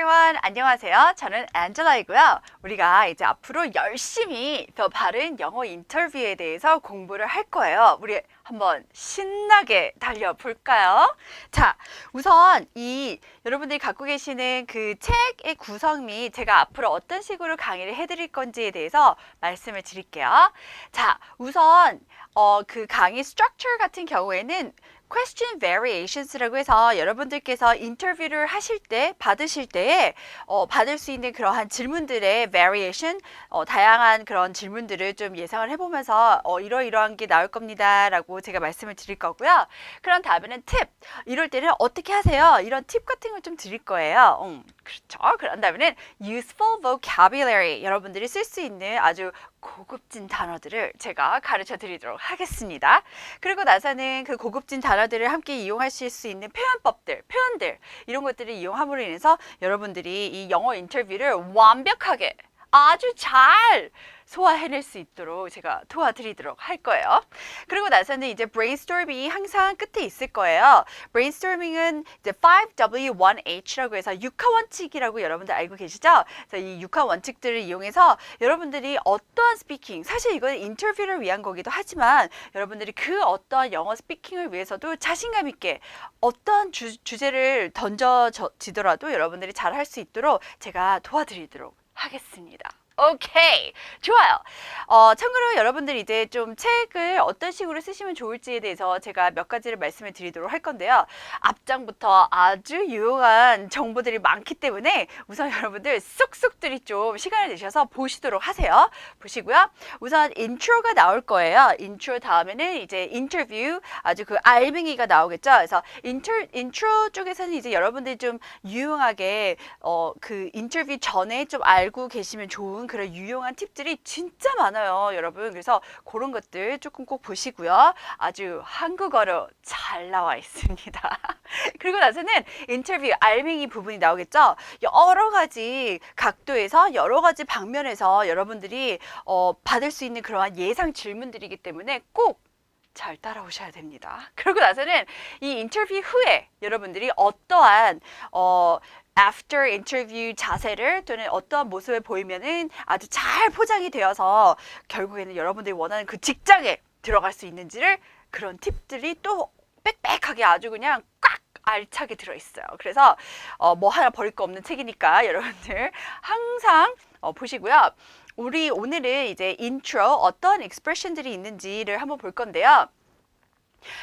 everyone. 안녕하세요. 저는 안젤라이고요. 우리가 이제 앞으로 열심히 더 바른 영어 인터뷰에 대해서 공부를 할 거예요. 우리 한번 신나게 달려볼까요? 자, 우선 이 여러분들이 갖고 계시는 그 책의 구성 및 제가 앞으로 어떤 식으로 강의를 해드릴 건지에 대해서 말씀을 드릴게요. 자, 우선 어, 그 강의 structure 같은 경우에는 question variations라고 해서 여러분들께서 인터뷰를 하실 때 받으실 때에 어, 받을 수 있는 그러한 질문들의 variation 어, 다양한 그런 질문들을 좀 예상을 해보면서 어, 이러이러한 게 나올 겁니다라고 제가 말씀을 드릴 거고요. 그런 다음에는 팁 이럴 때는 어떻게 하세요? 이런 팁 같은 걸 좀 드릴 거예요. 음, 그렇죠. 그런 다음에는 useful vocabulary 여러분들이 쓸 수 있는 아주 고급진 단어들을 제가 가르쳐 드리도록 하겠습니다. 그리고 나서는 그 고급진 단어들을 함께 이용하실 수 있는 표현법들, 표현들 이런 것들을 이용함으로 인해서 여러분들이 이 영어 인터뷰를 완벽하게 아주 잘 소화해낼 수 있도록 제가 도와드리도록 할 거예요. 그리고 나서는 이제 brainstorming이 항상 끝에 있을 거예요. brainstorming은 이제 5W1H라고 해서 육하 원칙이라고 여러분들 알고 계시죠? 그래서 이 육하 원칙들을 이용해서 여러분들이 어떠한 스피킹, 사실 이건 인터뷰를 위한 거기도 하지만 여러분들이 그 어떠한 영어 스피킹을 위해서도 자신감 있게 어떠한 주, 주제를 던져지더라도 여러분들이 잘 할 수 있도록 제가 도와드리도록 하겠습니다. 오케이 좋아요. 어, 참고로 여러분들이 이제 좀 책을 어떤 식으로 쓰시면 좋을지에 대해서 제가 몇 가지를 말씀을 드리도록 할 건데요. 앞장부터 아주 유용한 정보들이 많기 때문에 우선 여러분들 쏙쏙들이 좀 시간을 내셔서 보시도록 하세요. 보시고요. 우선 인트로가 나올 거예요. 인트로 다음에는 이제 인터뷰 아주 그 알맹이가 나오겠죠. 그래서 인터 인트로 쪽에서는 이제 여러분들이 좀 유용하게 어, 그 인터뷰 전에 좀 알고 계시면 좋은 그런 유용한 팁들이 진짜 많아요, 여러분. 그래서 그런 것들 조금 꼭 보시고요. 아주 한국어로 잘 나와 있습니다. 그리고 나서는 인터뷰 알맹이 부분이 나오겠죠. 여러 가지 각도에서 여러 가지 방면에서 여러분들이 어, 받을 수 있는 그러한 예상 질문들이기 때문에 꼭잘 따라오셔야 됩니다. 그러고 나서는 이 인터뷰 후에 여러분들이 어떠한 어, after interview 자세를 또는 어떠한 모습을 보이면은 아주 잘 포장이 되어서 결국에는 여러분들이 원하는 그 직장에 들어갈 수 있는지를 그런 팁들이 또 빽빽하게 아주 그냥 꽉 알차게 들어있어요. 그래서 어, 뭐 하나 버릴 거 없는 책이니까 여러분들 항상 어, 보시고요. 우리 오늘은 이제 인트로 어떤 익스프레션들이 있는지를 한번 볼 건데요.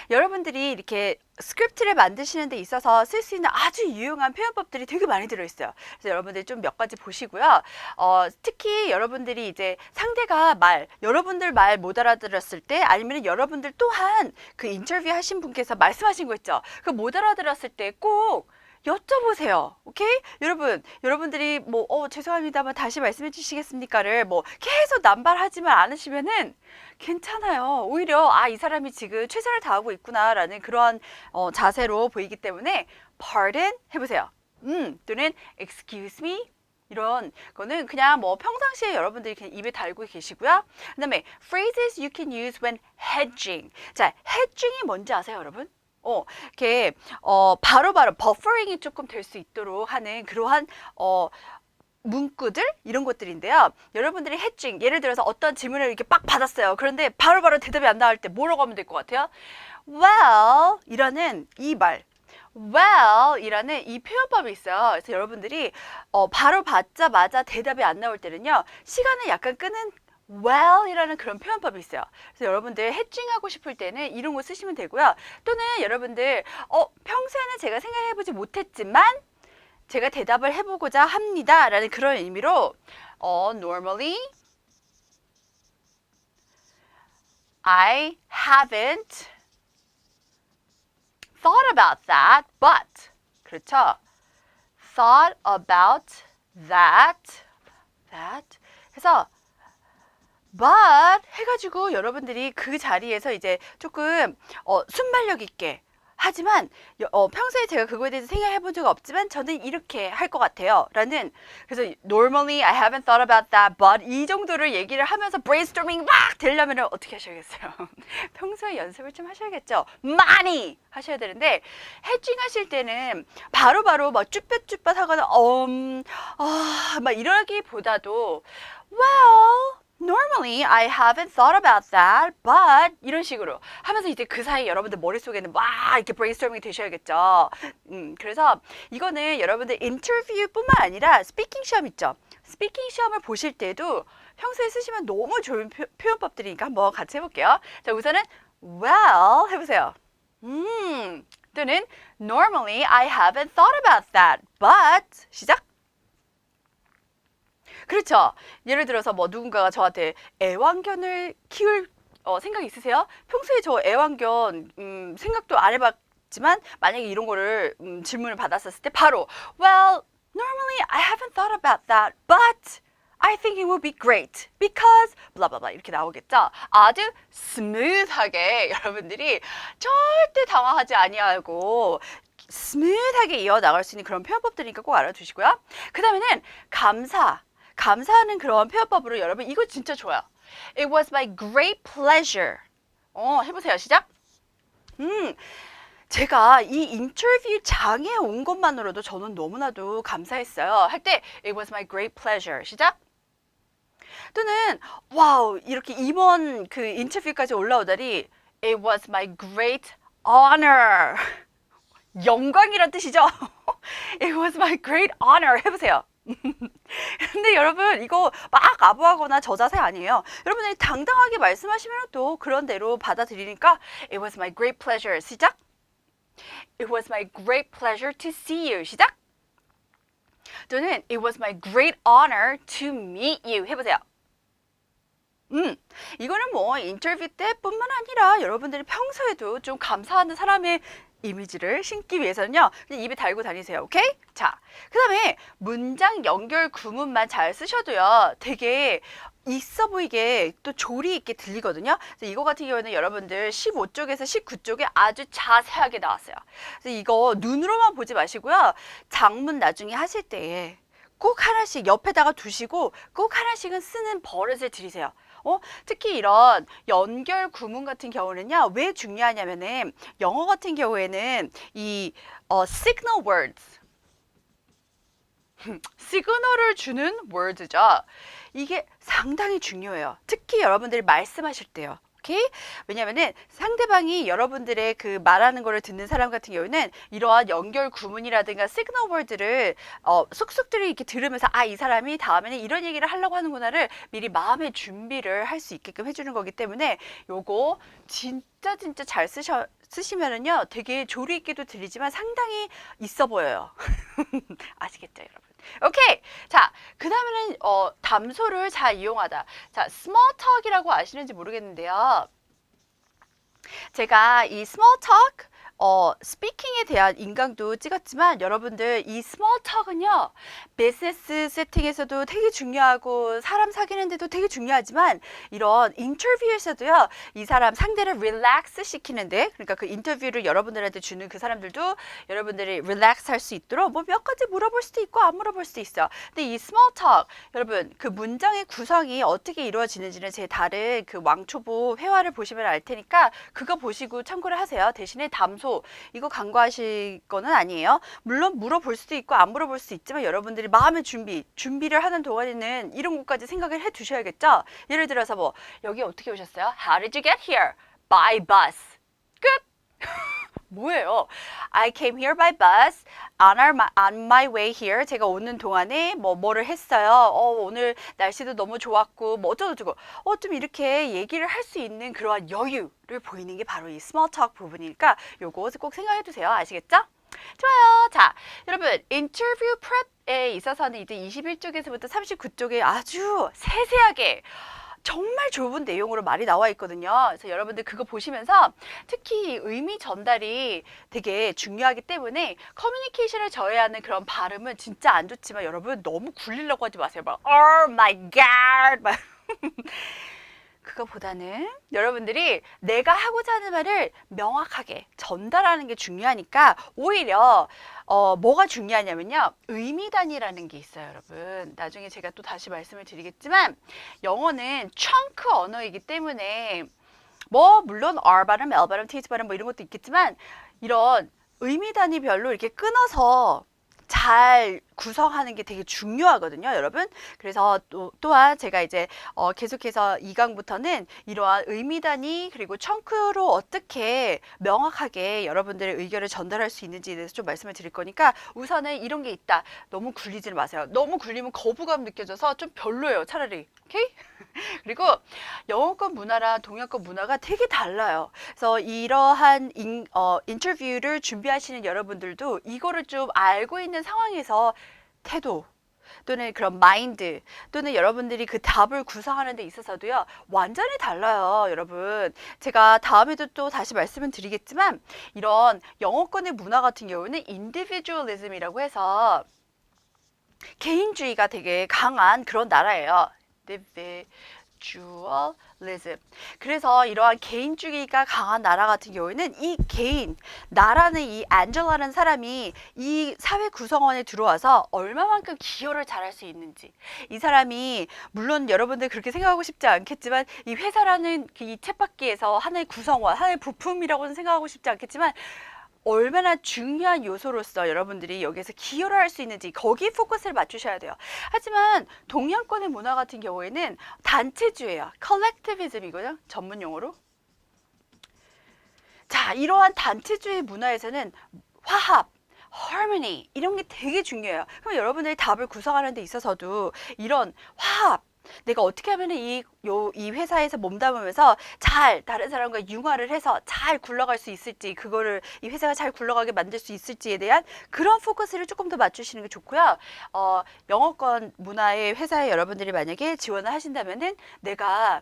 여러분들이 이렇게 스크립트를 만드시는 데 있어서 쓸 수 있는 아주 유용한 표현법들이 되게 많이 들어있어요. 그래서 여러분들 좀 몇 가지 보시고요. 어, 특히 여러분들이 이제 상대가 말, 여러분들 말 못 알아들었을 때 아니면 여러분들 또한 그 인터뷰 하신 분께서 말씀하신 거 있죠. 그 못 알아들었을 때 꼭 여쭤보세요. 오케이? 여러분, 여러분들이 뭐, 어, 죄송합니다만 다시 말씀해 주시겠습니까를 뭐 계속 남발하지만 않으시면은 괜찮아요. 오히려 아, 이 사람이 지금 최선을 다하고 있구나라는 그러한 어, 자세로 보이기 때문에 pardon 해보세요. 음, 또는 excuse me 이런 거는 그냥 뭐 평상시에 여러분들이 그냥 입에 달고 계시고요. 그다음에 phrases you can use when hedging. 자, hedging이 뭔지 아세요, 여러분? 어, 이렇게 어 바로바로 버퍼링이 조금 될 수 있도록 하는 그러한 어 문구들 이런 것들인데요. 여러분들이 해칭 예를 들어서 어떤 질문을 이렇게 빡 받았어요. 그런데 바로 바로 대답이 안 나올 때 뭐라고 하면 될 것 같아요? Well 이라는 이 말. Well 이라는 이 표현법이 있어요. 그래서 여러분들이 어, 바로 받자마자 대답이 안 나올 때는요. 시간을 약간 끄는 well 이라는 그런 표현법이 있어요. 그래서 여러분들 해칭하고 싶을 때는 이런 거 쓰시면 되고요. 또는 여러분들 어, 평소에는 제가 생각해보지 못했지만 제가 대답을 해보고자 합니다. 라는 그런 의미로 어, normally I haven't thought about that, but 그렇죠. thought about that, that 해서 but 해가지고 여러분들이 그 자리에서 이제 조금 어, 순발력 있게 하지만 여- 어, 평소에 제가 그거에 대해서 생각해 본 적 없지만 저는 이렇게 할 것 같아요. 라는 그래서 normally I haven't thought about that but 이 정도를 얘기를 하면서 brainstorming 막 되려면 어떻게 하셔야겠어요? 평소에 연습을 좀 하셔야겠죠. 많이 하셔야 되는데 해칭 하실 때는 바로바로 막 쭈뼛쭈뼛 하거나 음, 아, 막 이러기보다도 well Normally, I haven't thought about that, but 이런 식으로 하면서 이제 그 사이 여러분들 머릿속에는 막 이렇게 브레인스토밍이 되셔야겠죠. 음, 그래서 이거는 여러분들 인터뷰뿐만 아니라 스피킹 시험 있죠. 스피킹 시험을 보실 때도 평소에 쓰시면 너무 좋은 표, 표현법들이니까 한번 같이 해볼게요. 자, 우선은 well 해보세요. 음, 또는 normally I haven't thought about that, but 시작. 그렇죠. 예를 들어서 뭐 누군가가 저한테 애완견을 키울 어, 생각 있으세요? 평소에 저 애완견 음, 생각도 안 해봤지만 만약에 이런 거를 음, 질문을 받았었을 때 바로 Well, normally I haven't thought about that, but I think it would be great because blah 이렇게 나오겠죠. 아주 스무th하게 여러분들이 절대 당황하지 아니하고 스무th하게 이어 나갈 수 있는 그런 표현법들이니까 꼭 알아두시고요. 그 다음에는 감사. 감사하는 그런 표현법으로 여러분 이거 진짜 좋아요. It was my great pleasure. 어, 해보세요. 시작. 음, 제가 이 인터뷰 장에 온 것만으로도 저는 너무나도 감사했어요. 할 때 It was my great pleasure. 시작. 또는 와우 이렇게 임원 그 인터뷰까지 올라오다니 It was my great honor. 영광이란 뜻이죠. It was my great honor. 해보세요. 근데 여러분 이거 막 아부하거나 저 자세 아니에요. 여러분들이 당당하게 말씀하시면 또 그런 대로 받아들이니까 It was my great pleasure. 시작. It was my great pleasure to see you. 시작. 또는 It was my great honor to meet you. 해보세요. 음, 이거는 뭐 인터뷰 때뿐만 아니라 여러분들이 평소에도 좀 감사하는 사람의 이미지를 심기 위해서는요, 그냥 입에 달고 다니세요. 오케이? 자, 그 다음에 문장 연결 구문만 잘 쓰셔도요, 되게 있어 보이게 또 조리 있게 들리거든요. 그래서 이거 같은 경우는 여러분들 15쪽에서 19쪽에 아주 자세하게 나왔어요. 그래서 이거 눈으로만 보지 마시고요. 장문 나중에 하실 때에 꼭 하나씩 옆에다가 두시고 꼭 하나씩은 쓰는 버릇을 들이세요. 어? 특히 이런 연결 구문 같은 경우는요. 왜 중요하냐면은 영어 같은 경우에는 이 어, signal words 시그널을 주는 words죠. 이게 상당히 중요해요. 특히 여러분들이 말씀하실 때요. 오케이? 왜냐면은 상대방이 여러분들의 그 말하는 거를 듣는 사람 같은 경우는 이러한 연결 구문이라든가 시그널 월드를 어, 쏙쏙들이 이렇게 들으면서 아, 이 사람이 다음에는 이런 얘기를 하려고 하는구나를 미리 마음의 준비를 할 수 있게끔 해주는 거기 때문에 요거 진짜 진짜 잘 쓰셔, 쓰시면은요 되게 조리 있게도 들리지만 상당히 있어 보여요. 아시겠죠, 여러분? 오케이. 자, 그 다음에는 어, 담소를 잘 이용하다. 자, talk이라고 아시는지 모르겠는데요. 제가 이 small talk 어, 스피킹에 대한 인강도 찍었지만 여러분들 이 스몰 턱은요 비즈니스 세팅에서도 되게 중요하고 사람 사귀는데도 되게 중요하지만 이런 인터뷰에서도요 이 사람 상대를 릴렉스 시키는데 그러니까 그 인터뷰를 여러분들한테 주는 그 사람들도 여러분들이 릴렉스 할 수 있도록 뭐 몇 가지 물어볼 수도 있고 안 물어볼 수도 있어요. 근데 이 스몰 턱 여러분 그 문장의 구성이 어떻게 이루어지는지는 제 다른 그 왕초보 회화를 보시면 알 테니까 그거 보시고 참고를 하세요. 대신에 담소 이거 간과하실 거는 아니에요. 물론 물어볼 수도 있고 안 물어볼 수도 있지만 여러분들이 마음의 준비, 준비를 하는 동안에는 이런 것까지 생각을 해 두셔야겠죠. 예를 들어서 뭐 여기 어떻게 오셨어요? How did you get here? By bus. 끝. 뭐예요? I came here by bus on, our, on my way here. 제가 오는 동안에 뭐 뭐를 했어요. 어, 오늘 날씨도 너무 좋았고 뭐 어쩌고저쩌고. 어, 좀 이렇게 얘기를 할 수 있는 그러한 여유를 보이는 게 바로 이 small talk 부분이니까 요거 꼭 생각해 두세요. 아시겠죠? 좋아요. 자, 여러분 인터뷰 프랩에 있어서는 이제 21쪽에서부터 39쪽에 아주 세세하게 정말 좋은 내용으로 말이 나와 있거든요. 그래서 여러분들 그거 보시면서 특히 이 의미 전달이 되게 중요하기 때문에 커뮤니케이션을 저해하는 그런 발음은 진짜 안 좋지만 여러분 너무 굴리려고 하지 마세요. 막 Oh my God! 막 그거보다는 여러분들이 내가 하고자 하는 말을 명확하게 전달하는 게 중요하니까 오히려 어, 뭐가 중요하냐면요. 의미단위라는 게 있어요, 여러분. 나중에 제가 또 다시 말씀을 드리겠지만 영어는 chunk 언어이기 때문에 뭐 물론 R 발음, L 발음, TH 발음 뭐 이런 것도 있겠지만 이런 의미 단위별로 이렇게 끊어서 잘 구성하는 게 되게 중요하거든요, 여러분. 그래서 또, 또한 제가 이제 어, 계속해서 2강부터는 이러한 의미 단위 그리고 청크로 어떻게 명확하게 여러분들의 의견을 전달할 수 있는지에 대해서 좀 말씀을 드릴 거니까 우선은 이런 게 있다. 너무 굴리지 마세요. 너무 굴리면 거부감 느껴져서 좀 별로예요, 차라리. 오케이? 그리고 영어권 문화랑 동양권 문화가 되게 달라요. 그래서 이러한 인, 어, 인터뷰를 준비하시는 여러분들도 이거를 좀 알고 있는 상황에서 태도 또는 그런 마인드 또는 여러분들이 그 답을 구성하는 데 있어서도요 완전히 달라요 여러분 제가 다음에도 또 다시 말씀을 드리겠지만 이런 영어권의 문화 같은 경우는 인디비주얼리즘이라고 해서 개인주의가 되게 강한 그런 나라예요 individualism. 그래서 이러한 개인주의가 강한 나라 같은 경우에는 이 개인, 나라는 이 안젤라라는 사람이 이 사회 구성원에 들어와서 얼마만큼 기여를 잘할 수 있는지. 이 사람이 물론 여러분들 그렇게 생각하고 싶지 않겠지만 이 회사라는 이 쳇바퀴에서 하나의 구성원, 하나의 부품이라고는 생각하고 싶지 않겠지만 얼마나 중요한 요소로서 여러분들이 여기에서 기여를 할 수 있는지 거기에 포커스를 맞추셔야 돼요. 하지만 동양권의 문화 같은 경우에는 단체주의예요. 컬렉티비즘이거든요. 전문 용어로. 자, 이러한 단체주의 문화에서는 화합, harmony 이런 게 되게 중요해요. 그럼 여러분들이 답을 구성하는 데 있어서도 이런 화합 내가 어떻게 하면 이, 요, 이 회사에서 몸담으면서 잘 다른 사람과 융화를 해서 잘 굴러갈 수 있을지, 그거를 이 회사가 잘 굴러가게 만들 수 있을지에 대한 그런 포커스를 조금 더 맞추시는 게 좋고요. 어, 영어권 문화의 회사에 여러분들이 만약에 지원을 하신다면은 내가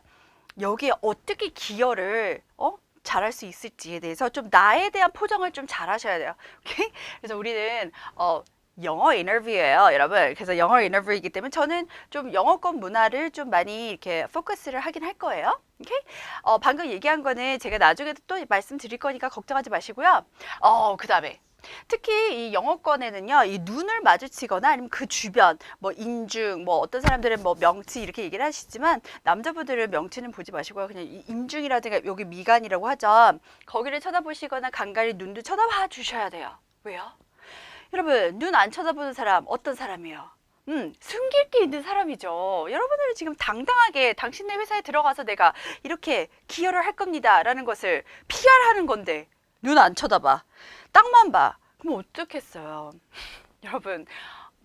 여기에 어떻게 기여를, 어? 잘할 수 있을지에 대해서 좀 나에 대한 포장을 좀 잘하셔야 돼요. 오케이? 그래서 우리는 어 영어 인터뷰예요, 여러분. 그래서 영어 인터뷰이기 때문에 저는 좀 영어권 문화를 좀 많이 이렇게 포커스를 하긴 할 거예요. 오케이? 어, 방금 얘기한 거는 제가 나중에도 또 말씀드릴 거니까 걱정하지 마시고요. 어, 그 다음에 특히 이 영어권에는요, 이 눈을 마주치거나 아니면 그 주변, 뭐 인중, 뭐 어떤 사람들은 뭐 명치 이렇게 얘기를 하시지만 남자분들은 명치는 보지 마시고요. 그냥 이 인중이라든가 여기 미간이라고 하죠. 거기를 쳐다보시거나 간간히 눈도 쳐다봐 주셔야 돼요. 왜요? 여러분, 눈 안 쳐다보는 사람 어떤 사람이에요? 음, 숨길 게 있는 사람이죠. 여러분들은 지금 당당하게 당신네 회사에 들어가서 내가 이렇게 기여를 할 겁니다. 라는 것을 PR하는 건데, 눈 안 쳐다봐. 땅만 봐. 그럼 어떻겠어요? 여러분,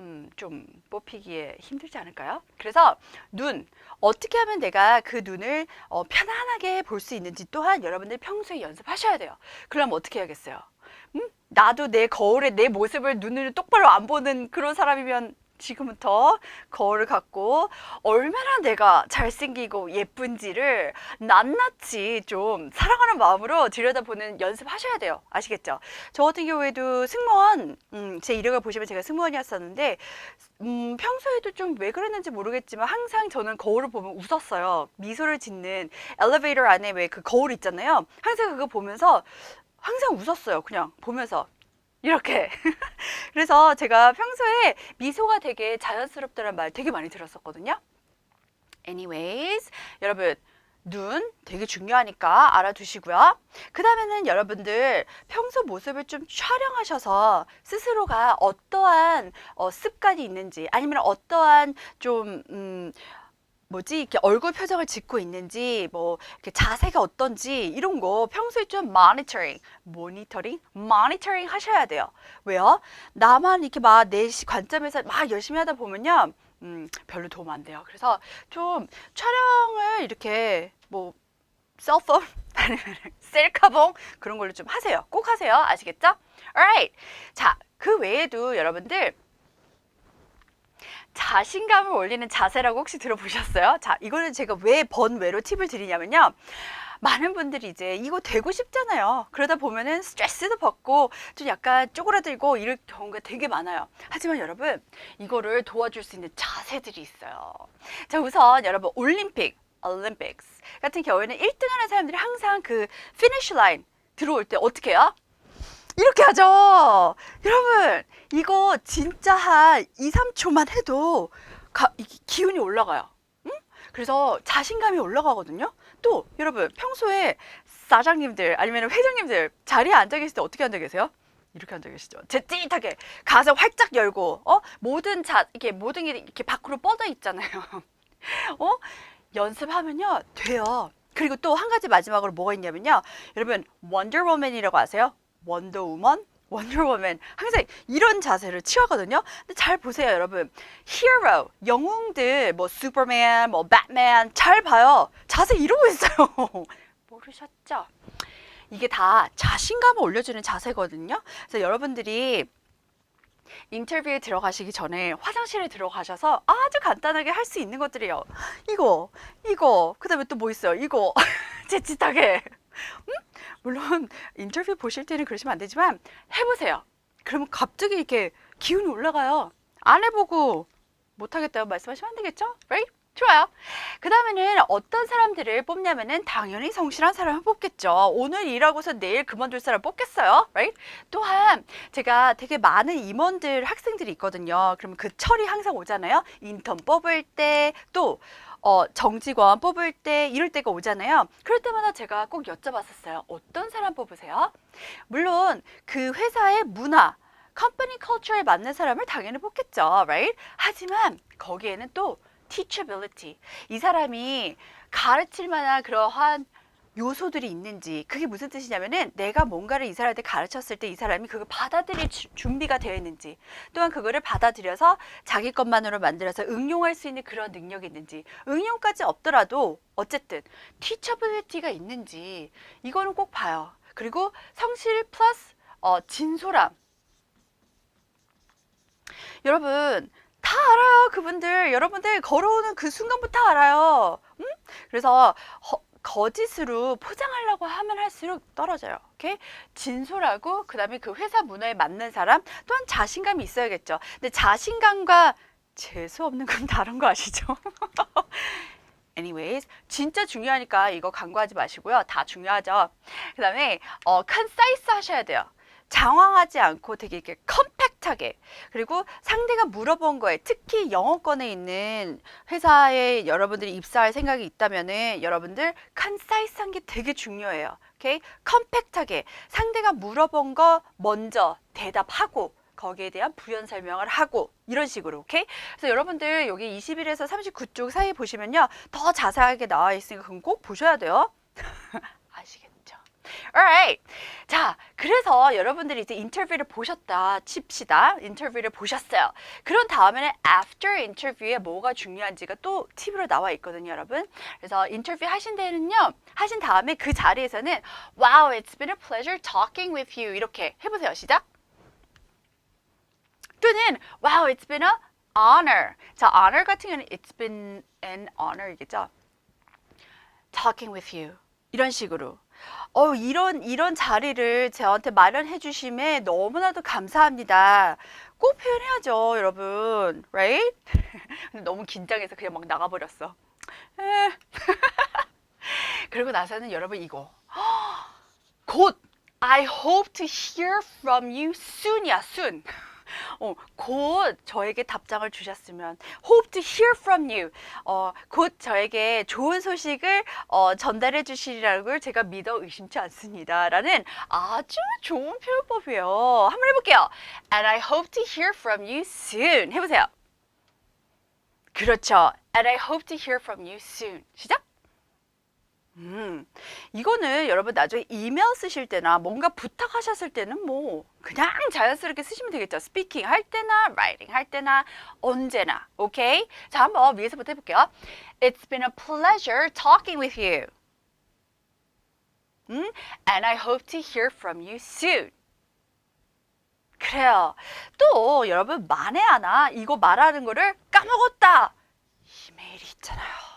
음, 좀 뽑히기에 힘들지 않을까요? 그래서 눈, 어떻게 하면 내가 그 눈을 어, 편안하게 볼 수 있는지 또한 여러분들 평소에 연습하셔야 돼요. 그럼 어떻게 해야겠어요? 음? 나도 내 거울에 내 모습을 눈으로 똑바로 안 보는 그런 사람이면 지금부터 거울을 갖고 얼마나 내가 잘생기고 예쁜지를 낱낱이 좀 사랑하는 마음으로 들여다보는 연습하셔야 돼요. 아시겠죠? 저 같은 경우에도 승무원, 음, 제 이력을 보시면 제가 승무원이었었는데, 음, 평소에도 좀 왜 그랬는지 모르겠지만 항상 저는 거울을 보면 웃었어요. 미소를 짓는 엘리베이터 안에 왜 그 거울 있잖아요. 항상 그거 보면서 항상 웃었어요. 그냥 보면서. 이렇게. 그래서 제가 평소에 미소가 되게 자연스럽다는 말 되게 많이 들었었거든요. Anyways, 여러분, 눈 되게 중요하니까 알아두시고요. 그 다음에는 여러분들 평소 모습을 좀 촬영하셔서 스스로가 어떠한 어, 습관이 있는지 아니면 어떠한 좀, 음, 뭐지? 이렇게 얼굴 표정을 짓고 있는지 뭐 이렇게 자세가 어떤지 이런 거 평소에 좀 모니터링 모니터링 모니터링 하셔야 돼요. 왜요? 나만 이렇게 막 내 관점에서 막 열심히 하다 보면요 음 별로 도움 안 돼요. 그래서 좀 촬영을 이렇게 뭐 셀폰 셀카봉 그런 걸로 좀 하세요. 꼭 하세요. 아시겠죠? Alright. 자 그 외에도 여러분들 자신감을 올리는 자세라고 혹시 들어보셨어요? 자, 이거는 제가 왜 번외로 팁을 드리냐면요. 많은 분들이 이제 이거 되고 싶잖아요. 그러다 보면은 스트레스도 받고 좀 약간 쪼그라들고 이럴 경우가 되게 많아요. 하지만 여러분, 이거를 도와줄 수 있는 자세들이 있어요. 자, 우선 여러분 올림픽 Olympics 같은 경우에는 1등 하는 사람들이 항상 그 finish line 들어올 때 어떻게 해요? 이렇게 하죠. 여러분, 이거 진짜 한 2, 3초만 해도 가, 이 기운이 올라가요. 응? 그래서 자신감이 올라가거든요. 또 여러분, 평소에 사장님들 아니면 회장님들 자리에 앉아 계실 때 어떻게 앉아 계세요? 이렇게 앉아 계시죠. 재짓하게 가슴 활짝 열고 어 모든 자 이게 모든 게 이렇게 밖으로 뻗어 있잖아요. 어 연습하면요 돼요. 그리고 또 한 가지 마지막으로 뭐가 있냐면요. 여러분 원더우먼이라고 아세요? 원더우먼? 원더우먼 항상 이런 자세를 취하거든요. 근데 잘 보세요, 여러분. 히어로, 영웅들, 뭐 슈퍼맨, 뭐 배트맨 잘 봐요. 자세 이러고 있어요. 모르셨죠? 이게 다 자신감을 올려주는 자세거든요. 그래서 여러분들이 인터뷰에 들어가시기 전에 화장실에 들어가셔서 아주 간단하게 할 수 있는 것들이에요. 이거, 이거, 그 다음에 또 뭐 있어요? 이거, 재짓하게. 음? 물론 인터뷰 보실 때는 그러시면 안 되지만 해보세요. 그러면 갑자기 이렇게 기운이 올라가요. 안 해보고 못하겠다고 말씀하시면 안 되겠죠? Right? 좋아요. 그 다음에는 어떤 사람들을 뽑냐면은 당연히 성실한 사람을 뽑겠죠. 오늘 일하고서 내일 그만둘 사람 뽑겠어요. Right? 또한 제가 되게 많은 임원들, 학생들이 있거든요. 그러면 그 철이 항상 오잖아요. 인턴 뽑을 때, 또 어, 정직원 뽑을 때 이럴 때가 오잖아요. 그럴 때마다 제가 꼭 여쭤봤었어요. 어떤 사람 뽑으세요? 물론 그 회사의 문화, 컴퍼니 컬처에 맞는 사람을 당연히 뽑겠죠. Right? 하지만 거기에는 또 teachability. 이 사람이 가르칠 만한 그러한 요소들이 있는지 그게 무슨 뜻이냐면은 내가 뭔가를 이 사람한테 가르쳤을 때 이 사람이 그걸 받아들일 주- 준비가 되어 있는지 또한 그거를 받아들여서 자기 것만으로 만들어서 응용할 수 있는 그런 능력이 있는지 응용까지 없더라도 어쨌든 teachability가 있는지 이거는 꼭 봐요. 그리고 성실 플러스 어, 진솔함. 여러분 다 알아요 그분들 여러분들 걸어오는 그 순간부터 알아요. 음? 그래서 허- 거짓으로 포장하려고 하면 할수록 떨어져요. 오케이? 진솔하고 그다음에 그 회사 문화에 맞는 사람 또한 자신감이 있어야겠죠. 근데 자신감과 재수 없는 건 다른 거 아시죠? Anyways, 진짜 중요하니까 이거 간과하지 마시고요. 다 중요하죠. 그 다음에 어 concise 하셔야 돼요. 장황하지 않고 되게 이렇게 컴팩트하게 그리고 상대가 물어본 거에 특히 영어권에 있는 회사에 여러분들이 입사할 생각이 있다면은 여러분들 컨사이스한 게 되게 중요해요. 오케이? 컴팩트하게 상대가 물어본 거 먼저 대답하고 거기에 대한 부연 설명을 하고 이런 식으로 오케이? 그래서 여러분들 여기 21에서 39쪽 사이 보시면요 더 자세하게 나와 있으니까 그건 꼭 보셔야 돼요. 아시겠죠? Alright. 자, 그래서 여러분들이 이제 인터뷰를 보셨다 칩시다. 인터뷰를 보셨어요. 그런 다음에는 after 인터뷰에 뭐가 중요한지가 또 팁으로 나와 있거든요, 여러분. 그래서 인터뷰 하신 데는요, 하신 다음에 그 자리에서는 Wow, it's been a pleasure talking with you. 이렇게 해 보세요. 시작. 또는 Wow, it's been a honor. 자, honor 같은 경우는 it's been an honor이겠죠. talking with you. 이런 식으로. 어, 이런, 이런 자리를 저한테 마련해 주심에 너무나도 감사합니다. 꼭 표현해야죠, 여러분. Right? 너무 긴장해서 그냥 막 나가버렸어. 에. 그리고 나서는 여러분 이거. 곧 I hope to hear from you soon이야, soon. 어, 곧 저에게 답장을 주셨으면 hope to hear from you. 어, 곧 저에게 좋은 소식을 어, 전달해 주시리라고 제가 믿어 의심치 않습니다. 라는 아주 좋은 표현법이에요. 한번 해볼게요. And I hope to hear from you soon. 해보세요. 그렇죠. And I hope to hear from you soon. 시작. 음, 이거는 여러분 나중에 이메일 쓰실 때나 뭔가 부탁하셨을 때는 뭐 그냥 자연스럽게 쓰시면 되겠죠. 스피킹 할 때나 라이팅 할 때나 언제나. 오케이? 자, 한번 위에서부터 해볼게요. It's been a pleasure talking with you. 음, and I hope to hear from you soon. 그래요. 또 여러분 만에 하나 이거 말하는 거를 까먹었다. 이메일이 있잖아요.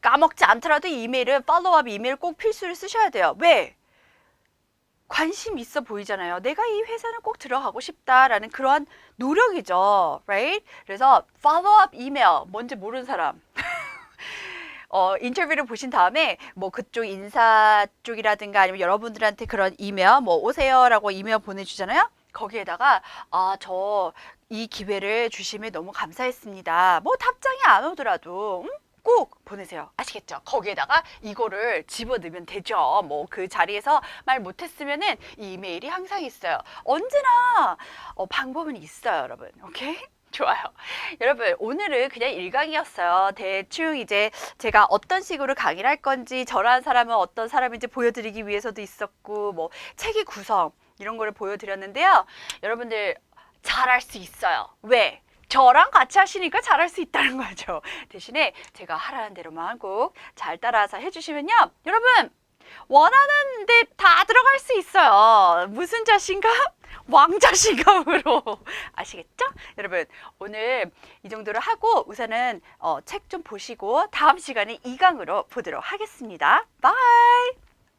까먹지 않더라도 이메일은 팔로우업 이메일 꼭 필수로 쓰셔야 돼요. 왜? 관심 있어 보이잖아요. 내가 이 회사는 꼭 들어가고 싶다라는 그러한 노력이죠. Right? 그래서 이메일 뭔지 모르는 사람. 어, 인터뷰를 보신 다음에 뭐 그쪽 인사 쪽이라든가 아니면 여러분들한테 그런 이메일 뭐 오세요라고 이메일 보내주잖아요. 거기에다가 아 저 이 기회를 주심에 너무 감사했습니다. 뭐 답장이 안 오더라도 음? 꼭 보내세요. 아시겠죠? 거기에다가 이거를 집어넣으면 되죠. 뭐 그 자리에서 말 못했으면은 이 이메일이 항상 있어요. 언제나 어, 방법은 있어요, 여러분. 오케이? 좋아요. 여러분, 오늘은 그냥 일강이었어요. 대충 이제 제가 어떤 식으로 강의를 할 건지, 저라는 사람은 어떤 사람인지 보여드리기 위해서도 있었고, 뭐, 책의 구성, 이런 거를 보여드렸는데요. 여러분들, 잘할 수 있어요. 왜? 저랑 같이 하시니까 잘할 수 있다는 거죠. 대신에 제가 하라는 대로만 꼭 잘 따라서 해주시면요. 여러분, 원하는 데 다 들어갈 수 있어요. 무슨 자신감? 왕자 신감으로. 아시겠죠? 여러분, 오늘 이 정도로 하고 우선은 어, 책 좀 보시고 다음 시간에 2강으로 보도록 하겠습니다. 바이!